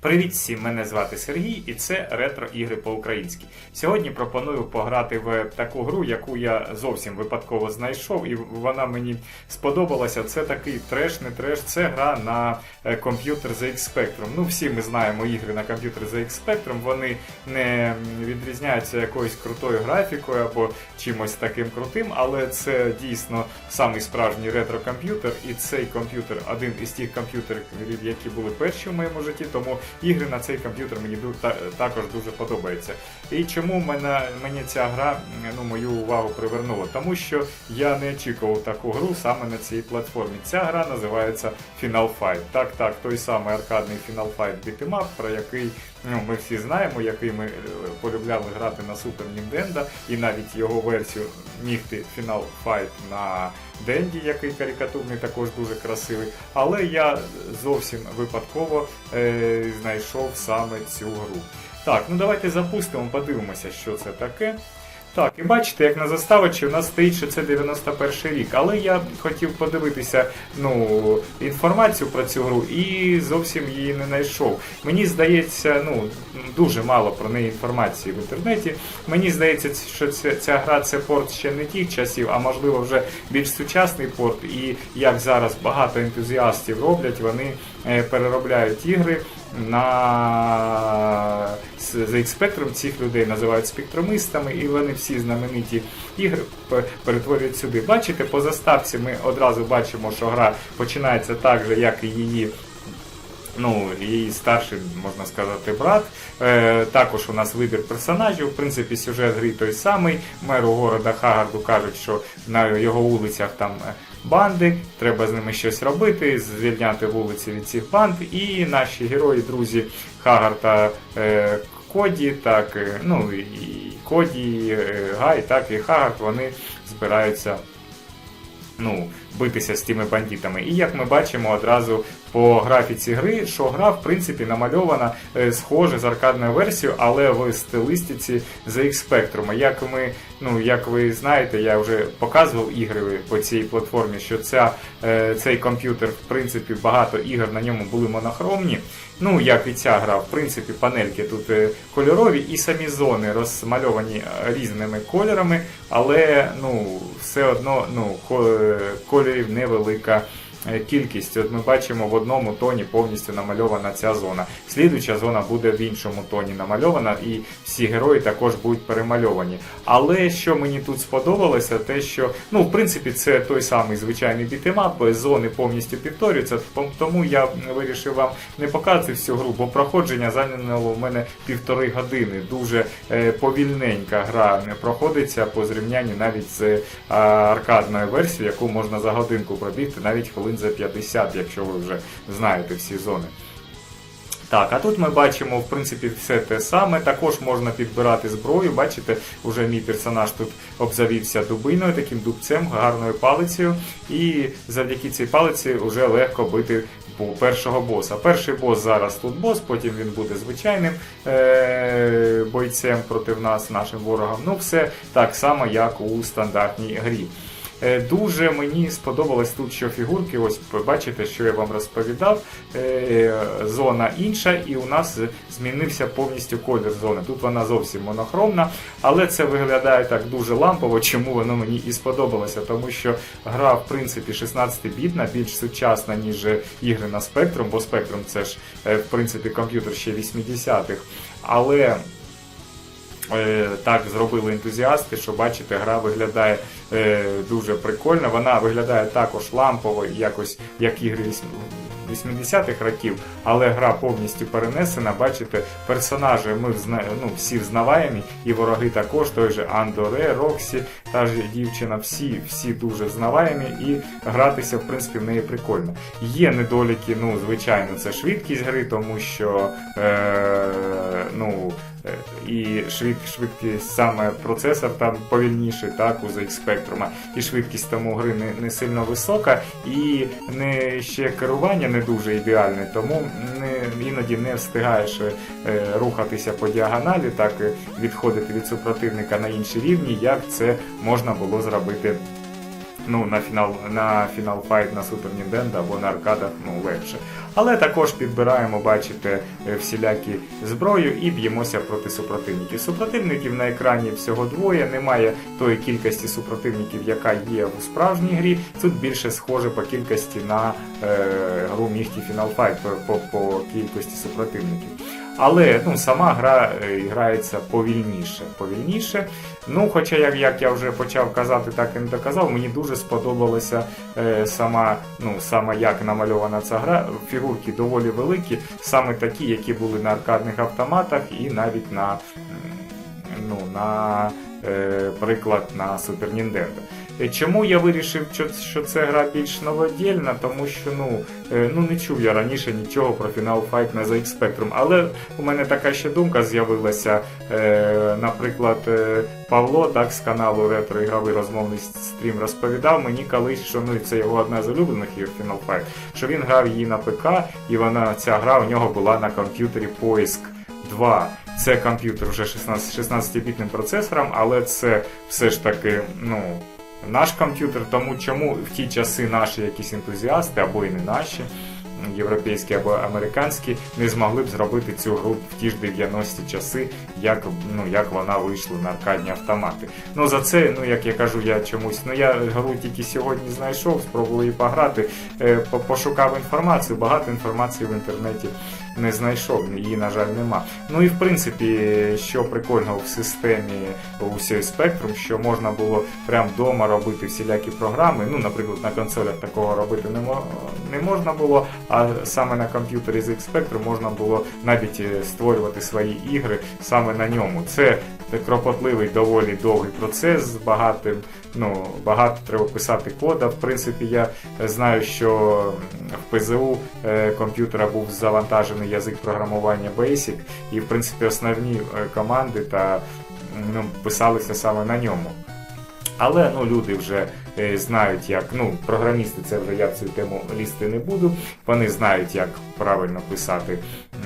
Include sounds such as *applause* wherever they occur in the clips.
Привіт всім! Мене звати Сергій, і це ретро ігри по-українськи. Сьогодні пропоную пограти в таку гру, яку я зовсім випадково знайшов, і вона мені сподобалася. Це такий треш, не треш. Це гра на е, комп'ютер ZX Spectrum. Ну, всі ми знаємо ігри на комп'ютер ZX Spectrum. Вони не відрізняються якоюсь крутою графікою або чимось таким крутим, але це дійсно самий справжній ретро-комп'ютер, і цей комп'ютер один із тих комп'ютерів, які були перші в моєму житті. Тому ігри на цей комп'ютер мені також дуже подобаються. І чому мене, мені ця гра ну, мою увагу привернула? Тому що я не очікував таку гру саме на цій платформі. Ця гра називається Final Fight. Так, так, той самий аркадний Final Fight Beat'em про який ну, ми всі знаємо, який ми е, полюбляли грати на Super Nintendo, і навіть його версію мігти Final Fight на Денді, який карикатурний, також дуже красивий. Але я зовсім випадково е, знайшов саме цю гру. Так, ну давайте запустимо, подивимося, що це таке. Так, і бачите, як на заставочці у нас стоїть, що це 91 рік. Але я хотів подивитися ну, інформацію про цю гру і зовсім її не знайшов. Мені здається, ну дуже мало про неї інформації в інтернеті. Мені здається, що ця, ця гра це порт ще не тих часів, а можливо вже більш сучасний порт. І як зараз багато ентузіастів роблять, вони е, переробляють ігри на з ZX Spectrum цих людей називають спектромистами, і вони всі знамениті ігри перетворюють сюди. Бачите, по заставці ми одразу бачимо, що гра починається так же, як і її. Ну, її старший, можна сказати, брат. Е, також у нас вибір персонажів. В принципі, сюжет гри той самий. Меру города Хагарду кажуть, що на його вулицях там е, банди, треба з ними щось робити, звільняти вулиці від цих банд. І наші герої, друзі Хагарта е, Коді, так, е, ну і Коді, е, Гай, так і Хагар, вони збираються ну, битися з тими бандитами. І як ми бачимо одразу по графіці гри, що гра, в принципі, намальована е, схоже з аркадною версією, але в стилистиці ZX Spectrum. Як ми, ну, як ви знаєте, я вже показував ігри по цій платформі, що ця, е, цей комп'ютер, в принципі, багато ігор на ньому були монохромні. Ну, як і ця гра, в принципі, панельки тут е, кольорові і самі зони розмальовані різними кольорами, але ну, все одно ну, е, кольорів невелика кількість. От ми бачимо в одному тоні повністю намальована ця зона. Слідуюча зона буде в іншому тоні намальована, і всі герої також будуть перемальовані. Але що мені тут сподобалося, те, що ну, в принципі, це той самий звичайний бітемап, зони повністю повторюються, тому я вирішив вам не показувати всю гру, бо проходження зайняло в мене півтори години. Дуже е, повільненька гра проходиться по зрівнянню навіть з е, аркадною версією, яку можна за годинку пробігти, навіть хвилин за 50, якщо ви вже знаєте всі зони. Так, а тут ми бачимо, в принципі, все те саме. Також можна підбирати зброю. Бачите, уже мій персонаж тут обзавівся дубиною, таким дубцем, гарною палицею. І завдяки цій палиці вже легко бити першого боса. Перший бос зараз тут бос, потім він буде звичайним е- бойцем проти нас, нашим ворогам. Ну, все так само, як у стандартній грі. Е, Дуже мені сподобалось тут, що фігурки, ось бачите, що я вам розповідав. е, Зона інша, і у нас змінився повністю колір зони. Тут вона зовсім монохромна, але це виглядає так дуже лампово, чому воно мені і сподобалося, тому що гра, в принципі, 16-бітна, більш сучасна, ніж ігри на Spectrum, бо Spectrum це ж, е, в принципі, комп'ютер ще 80-х. Але так зробили ентузіасти, що бачите, гра виглядає е, дуже прикольно. Вона виглядає також лампово, якось як ігри вісім- 80-х років, але гра повністю перенесена. Бачите, персонажі ми ну, всі взнаваємі, і вороги також, той же Андоре, Роксі, та ж дівчина, всі, всі дуже взнаваємі, і гратися, в принципі, в неї прикольно. Є недоліки, ну, звичайно, це швидкість гри, тому що е, ну, е, і швид, швидкість саме процесор там повільніший, так, у ZX Spectrum, і швидкість тому гри не, не сильно висока, і не ще керування не дуже ідеальне, тому не, іноді не встигаєш е, рухатися по діагоналі, так е, відходити від супротивника на інші рівні, як це можна було зробити ну, на фінал на фінал файт на Super Nintendo або на аркадах ну, легше. Але також підбираємо, бачите, е, всілякі зброю і б'ємося проти супротивників. Супротивників на екрані всього двоє, немає тої кількості супротивників, яка є у справжній грі. Тут більше схоже по кількості на е, гру Міхті Final Fight по кількості супротивників. Але ну, сама гра е, грається повільніше. повільніше. Ну, хоча, як, як я вже почав казати, так і не доказав, мені дуже сподобалася е, сама, ну, сама як намальована ця гра. Фігурки доволі великі, саме такі, які були на аркадних автоматах і навіть на, ну, на приклад на Super Nintendo. Е, Чому я вирішив, що, це гра більш новодільна? Тому що ну, е, ну не чув я раніше нічого про Final Fight на ZX Spectrum. Але у мене така ще думка з'явилася. Е, наприклад, е, Павло так, з каналу Ретро ігровий розмовний стрім розповідав мені колись, що ну, це його одна з улюблених ігор Final Fight, що він грав її на ПК, і вона ця гра у нього була на комп'ютері Поиск 2. Це комп'ютер вже 16 16-бітним процесором, але це все ж таки, ну. Наш комп'ютер, тому чому в ті часи наші якісь ентузіасти, або і не наші, європейські або американські, не змогли б зробити цю гру в ті ж 90-ті часи, як, ну, як вона вийшла на аркадні автомати. Ну за це, ну як я кажу, я чомусь, ну я гру тільки сьогодні знайшов, спробував її пограти, е, пошукав інформацію, багато інформації в інтернеті не знайшов, її, на жаль, нема. Ну і в принципі, що прикольного в системі усієї Spectrum, що можна було прямо вдома робити всілякі програми. Ну, наприклад, на консолях такого робити не, можна було, а саме на комп'ютері з X-Spectrum можна було навіть е, створювати свої ігри саме на ньому. Це кропотливий, доволі довгий процес з багатим. Ну, багато треба писати кода. В принципі, я знаю, що в ПЗУ е, комп'ютера був завантажений язик програмування Basic, і в принципі основні е, команди та ну, писалися саме на ньому. Але ну, люди вже е, знають, як ну, програмісти, це вже я в цю тему лізти не буду. Вони знають, як правильно писати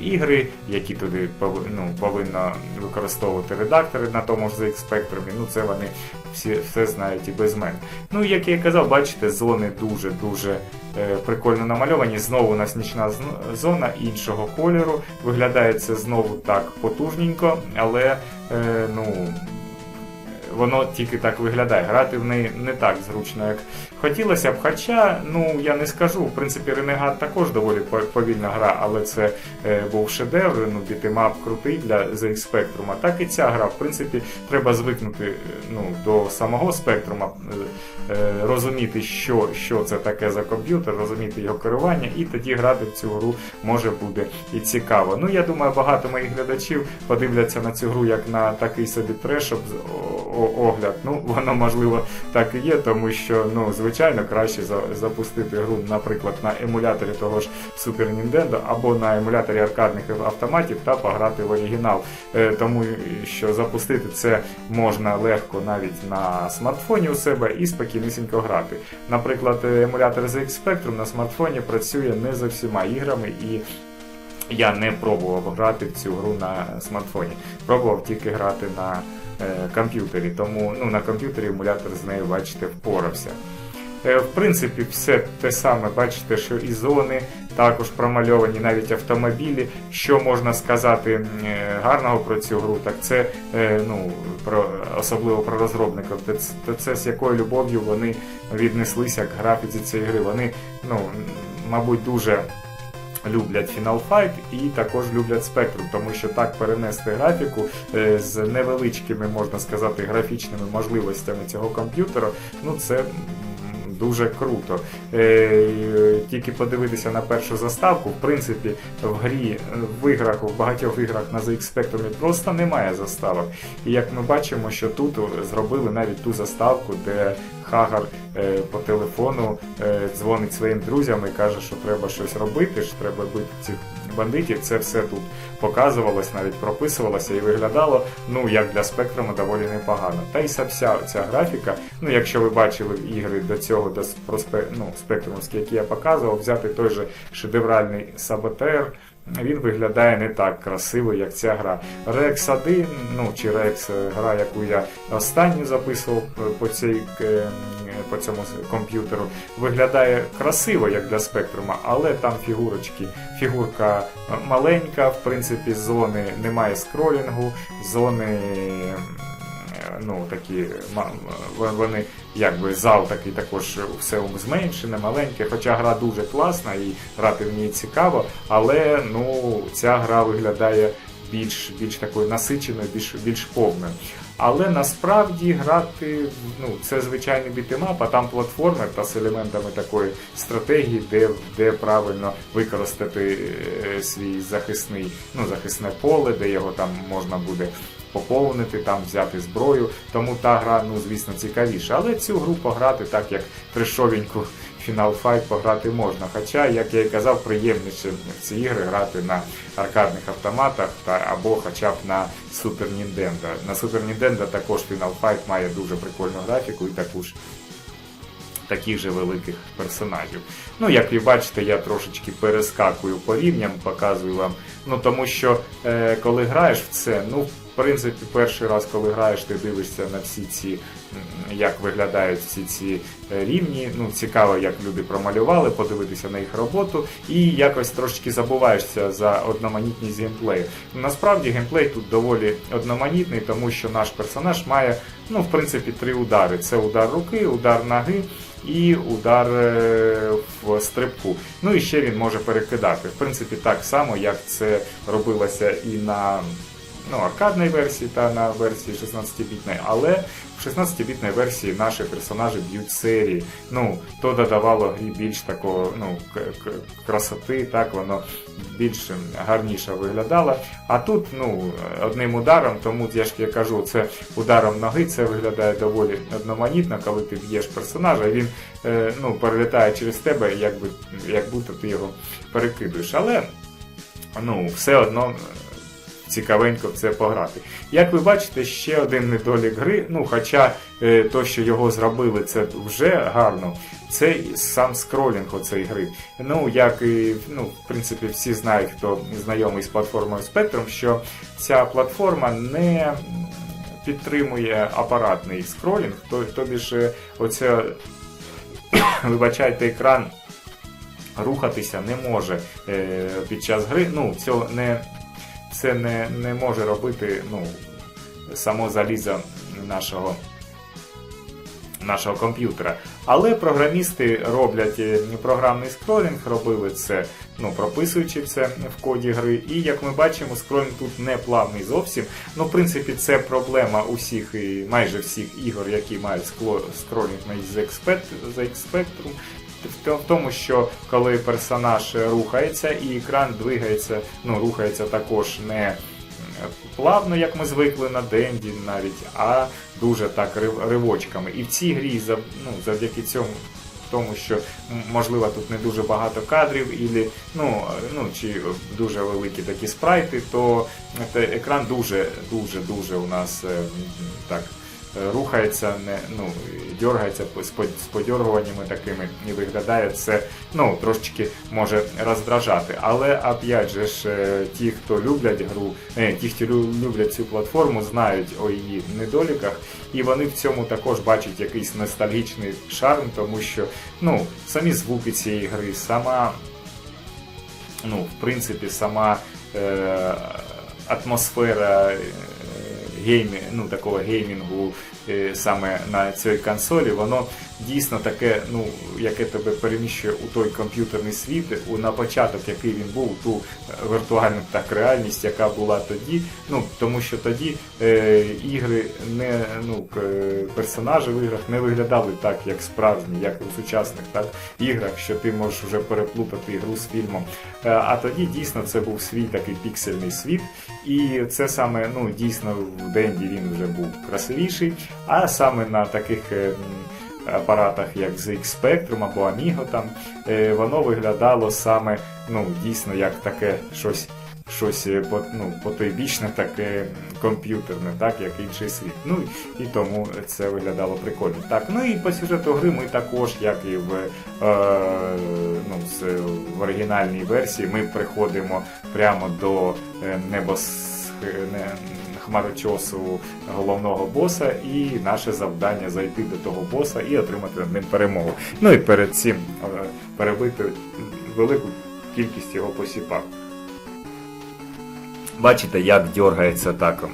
ігри, які туди ну, повинно використовувати редактори на тому ж ZX Spectrum. Ну, це вони всі все знають і без мене. Ну, як я казав, бачите, зони дуже-дуже е, прикольно намальовані. Знову у нас нічна зона іншого кольору. Виглядає це знову так потужненько, але е, ну воно тільки так виглядає. Грати в неї не так зручно, як хотілося б. Хоча, ну я не скажу, в принципі, Ренегат також доволі повільна гра, але це е, був шедевр, ну, бітемап крутий для ZX Spectrum. А так і ця гра, в принципі, треба звикнути е, ну, до самого спектрума, е, розуміти, що, що це таке за комп'ютер, розуміти його керування, і тоді грати в цю гру може буде і цікаво. Ну, я думаю, багато моїх глядачів подивляться на цю гру як на такий собі треш об- о- о- огляд. Ну, воно можливо так і є, тому що ну, звичайно краще за- запустити гру, наприклад, на емуляторі того ж Super Nintendo або на емуляторі аркадних автоматів та пограти в оригінал. Е, Тому що запустити це можна легко навіть на смартфоні у себе і спокійнісінько грати. Наприклад, е, емулятор ZX Spectrum на смартфоні працює не за всіма іграми і. Я не пробував грати в цю гру на смартфоні. Пробував тільки грати на комп'ютері. Тому ну, на комп'ютері емулятор з нею, бачите, впорався. Е, в принципі, все те саме, бачите, що і зони також промальовані, навіть автомобілі. Що можна сказати е, гарного про цю гру, так це е, ну, про, особливо про розробників, то це з якою любов'ю вони віднеслися к графіці цієї гри. Вони, ну, мабуть, дуже люблять Final Fight і також люблять Spectrum, тому що так перенести графіку е, з невеличкими, можна сказати, графічними можливостями цього комп'ютера, ну це дуже круто. Е, Тільки подивитися на першу заставку, в принципі, в грі, е, в іграх, в багатьох іграх на ZX Spectrum просто немає заставок. І як ми бачимо, що тут зробили навіть ту заставку, де Хагар е, по телефону дзвонить своїм друзям і каже, що треба щось робити, що треба бити цих бандитів. Це все тут показувалось, навіть прописувалося і виглядало, ну як для спектруму, доволі непогано. Та й вся ця графіка, ну якщо ви бачили ігри до цього, до ну, спектрумовські, які я показував, взяти той же шедевральний Саботер. Він виглядає не так красиво, як ця гра. Rex 1, ну чи Rex, е, гра, яку я останню записував е, по цій е, по цьому комп'ютеру, виглядає красиво, як для спектрума, але там фігурочки. Фігурка маленька, в принципі, зони немає скролінгу, зони. Е, Ну, такі вони якби зал такий також все зменшене, маленьке, хоча гра дуже класна і грати в ній цікаво, але ну ця гра виглядає більш, більш такою насиченою, більш, більш повною. Але насправді грати ну, це звичайний бітемап, а там платформер та з елементами такої стратегії, де, де правильно використати е, свій захисний, ну, захисне поле, де його там можна буде поповнити, там взяти зброю. Тому та гра, ну звісно, цікавіша. Але цю гру пограти так, як трешовеньку Final Fight пограти можна. Хоча, як я і казав, приємніше в ці ігри грати на аркадних автоматах та або хоча б на Super Nintendo. На Super Nintendo також Final Fight має дуже прикольну графіку і таку ж таких же великих персонажів. Ну, як ви бачите, я трошечки перескакую по рівням, показую вам. Ну тому що е, коли граєш в це, ну в принципі, перший раз, коли граєш, ти дивишся на всі ці, як виглядають всі ці е, рівні. Ну, цікаво, як люди промалювали, подивитися на їх роботу, і якось трошечки забуваєшся за одноманітність геймплею. Насправді геймплей тут доволі одноманітний, тому що наш персонаж має, ну, в принципі, три удари: це удар руки, удар ноги і удар е, в стрибку. Ну і ще він може перекидати. В принципі, так само, як це робилося і на ну, аркадній версії та на версії 16-бітної, але в 16-бітної версії наші персонажі б'ють серії. Ну, то додавало грі більш такого ну, красоти, так воно більш гарніше виглядало. А тут ну, одним ударом, тому я ж я кажу, це ударом ноги, це виглядає доволі одноманітно, коли ти б'єш персонажа, він е, ну, перелітає через тебе, як, би, як будто ти його перекидуєш. Але ну, все одно цікавенько в це пограти. Як ви бачите, ще один недолік гри, ну хоча е, то, що його зробили, це вже гарно. Це сам скролінг оцеї гри. Ну, як і ну, в принципі, всі знають, хто знайомий з платформою Spectrum, що ця платформа не підтримує апаратний скролінг, то, тобі ж е, оце, *coughs* вибачайте, екран рухатися не може е, під час гри. Ну, цього не, це не, не може робити ну, само залізо нашого. Нашого комп'ютера. Але програмісти роблять е, програмний скролінг, робили це, ну, прописуючи це в коді гри. І як ми бачимо, скролінг тут не плавний зовсім. Ну, в принципі, це проблема усіх і майже всіх ігор, які мають скролінг ZX Spectrum. В тому, що коли персонаж рухається і екран двигається, ну, рухається також не е, плавно, як ми звикли на Денді навіть, а дуже так рив- ривочками. І в цій грі ну, завдяки цьому. Тому що можливо тут не дуже багато кадрів, ілі, ну, е, ну чи дуже великі такі спрайти, то екран дуже дуже дуже у нас е, так е, рухається, не ну дергається з по- подергуваннями такими і виглядає це ну трошечки може роздражати. Але опять же ж е, ті, хто люблять гру, е, ті, хто люблять цю платформу, знають о її недоліках, і вони в цьому також бачать якийсь ностальгічний шарм, тому що ну самі звуки цієї гри, сама ну, в принципі, сама е, атмосфера геймі, ну, такого геймінгу е, саме на цій консолі, воно дійсно таке, ну, яке тебе переміщує у той комп'ютерний світ, у на початок, який він був, ту е, віртуальну так реальність, яка була тоді. Ну, тому що тоді е, ігри не ну, персонажі в іграх не виглядали так, як справжні, як у сучасних так, іграх, що ти можеш вже переплутати ігру з фільмом. Е, А тоді дійсно це був свій такий піксельний світ, і це саме ну дійсно в Денді він вже був красивіший, а саме на таких. е, Апаратах, як ZX Spectrum або Amigo, там е, воно виглядало саме ну дійсно як таке щось щось е, ну, потойбічне, таке комп'ютерне, так як інший світ. Ну і тому це виглядало прикольно. Так, ну і по сюжету гри ми також, як і в, е, ну, в оригінальній версії, ми приходимо прямо до е, небос не, хмарочосу головного боса, і наше завдання зайти до того боса і отримати над ним перемогу. Ну і перед цим е, перебити велику кількість його посіпак. Бачите, як дергається так.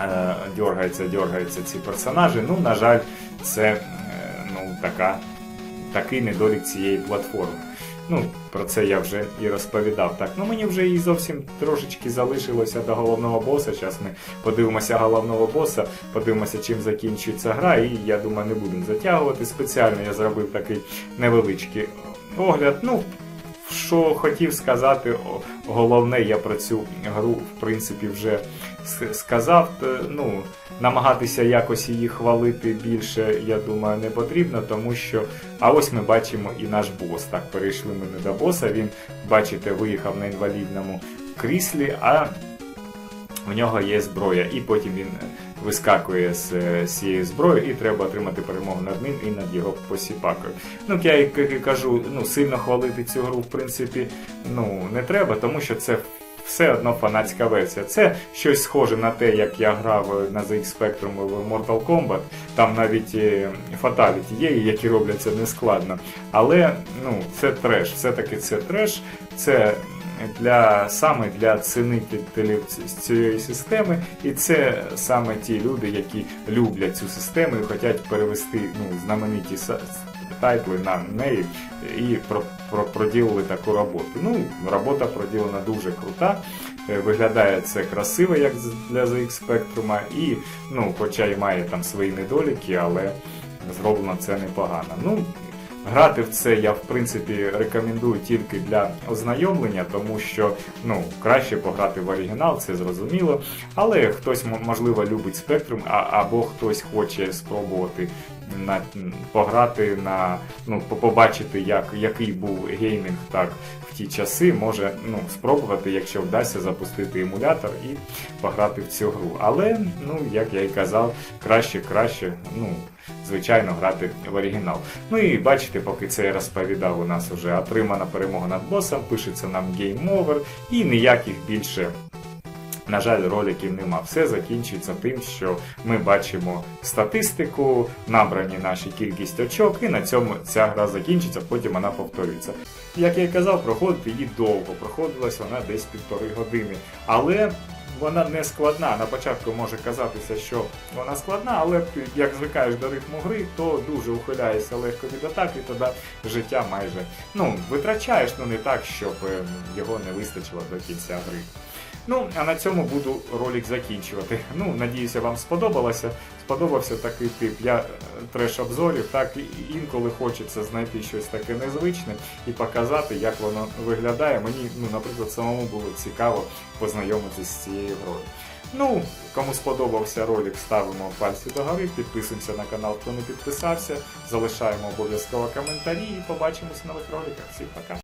е, Дергається, дергаються ці персонажі. Ну, на жаль, це е, ну, така, такий недолік цієї платформи. Ну, про це я вже і розповідав. Так, ну мені вже і зовсім трошечки залишилося до головного боса. Зараз ми подивимося головного боса, подивимося, чим закінчується гра, і я думаю, не будемо затягувати. Спеціально я зробив такий невеличкий огляд. Ну, що хотів сказати, головне, я про цю гру, в принципі, вже сказав. Т- Ну, намагатися якось її хвалити більше, я думаю, не потрібно, тому що. А ось ми бачимо і наш бос. Так, перейшли ми не до боса. Він, бачите, виїхав на інвалідному кріслі, а в нього є зброя, і потім він е, вискакує з е, цієї зброї, і треба отримати перемогу над ним і над його посіпакою. Ну, я і кажу, ну сильно хвалити цю гру, в принципі, ну не треба, тому що це. Все одно фанатська версія. Це щось схоже на те, як я грав на ZX Spectrum в Mortal Kombat. Там навіть е, фаталіті є, які робляться нескладно. Але ну, це треш. Все-таки це треш. Це для саме для цінителів ці- цієї системи, і це саме ті люди, які люблять цю систему і хочуть перевести ну, знамениті тайтли на неї і про, проділили таку роботу. Ну, робота проділена дуже крута. Е, Виглядає це красиво, як для ZX Spectrum, і ну, хоча й має там свої недоліки, але зроблено це непогано. Ну, Грати в це я в принципі рекомендую тільки для ознайомлення, тому що ну краще пограти в оригінал, це зрозуміло. Але хтось можливо любить спектрум, а, або хтось хоче спробувати на пограти на ну побачити, як який був геймінг так в ті часи, може ну спробувати, якщо вдасться запустити емулятор і пограти в цю гру. Але ну як я і казав, краще краще ну звичайно грати в оригінал. Ну і бачите, поки це я розповідав, у нас вже отримана перемога над босом, пишеться нам Game Over і ніяких більше. На жаль, роликів нема. Все закінчується тим, що ми бачимо статистику, набрані наші кількість очок, і на цьому ця гра закінчиться, потім вона повторюється. Як я і казав, проходити її довго, проходилась вона десь півтори години. Але вона не складна. На початку може казатися, що вона складна, але як звикаєш до ритму гри, то дуже ухиляєшся легко від атаки, тоді життя майже ну, витрачаєш, ну не так, щоб е, його не вистачило до кінця гри. Ну, а на цьому буду ролик закінчувати. Ну, надіюся, вам сподобалося. Сподобався такий тип я е, треш-обзорів. Так і інколи хочеться знайти щось таке незвичне і показати, як воно виглядає. Мені, ну, наприклад, самому було цікаво познайомитися з цією грою. Ну, кому сподобався ролик, ставимо пальці догори, підписуємося на канал, хто не підписався, залишаємо обов'язково коментарі і побачимось в нових роликах. Всім пока!